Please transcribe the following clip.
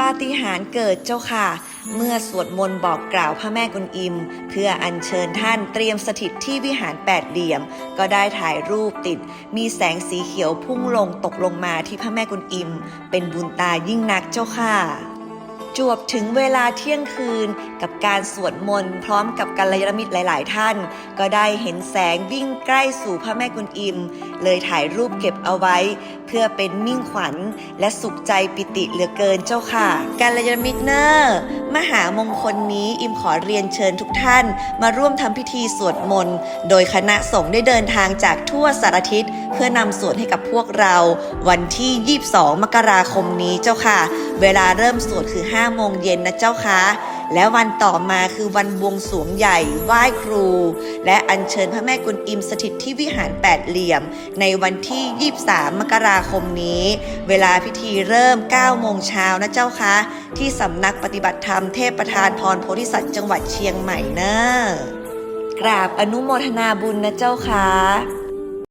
ปาฏิหาริย์เกิดเจ้าค่ะ เมื่อสวดมนต์บอกกล่าวพระแม่กุนอิม เพื่ออัญเชิญท่านเตรียมสถิตที่วิหารแปดเหลี่ยม ก็ได้ถ่ายรูปติด มีแสงสีเขียวพุ่งลงตกลงมาที่พระแม่กุนอิม เป็นบุญตายิ่งนักเจ้าค่ะ จวบถึงเวลาเที่ยงคืน กับการสวดมนต์พร้อมกับกัลยาณมิตรหลาย ๆ ท่าน ก็ได้เห็นแสงวิ่งใกล้สู่พระแม่กุนอิม เลยถ่ายรูปเก็บเอาไว้ เพื่อเป็นมิ่งขวัญ และสุขใจปิติเหลือเกินเจ้าค่ะกัลยาณมิตรเนอร์ มหามงคลนี้อิมขอเรียนเชิญทุกท่าน มาร่วมทำพิธีสวดมนต์โดยคณะสงฆ์ได้เดินทางจากทั่วสารทิศ เพื่อนำสวดให้กับพวกเรา วันที่ 22 มกราคมนี้เจ้าค่ะ เวลาเริ่มสวดคือ 5 โมงเย็นนะเจ้าค่ะ และวันต่อมาคือวันบวงสวงใหญ่ไหว้ครู และอัญเชิญพระแม่กุนอิมสถิตที่วิหารแปดเหลี่ยม ในวันที่ 23 มกราคมนี้ เวลาพิธีเริ่ม 9 โมงเช้านะเจ้าค่ะที่สำนักปฏิบัติธรรมเทพประธานพรโพธิสัตว์จังหวัดเชียงใหม่เนอะกราบอนุโมทนาบุญนะเจ้าค่ะ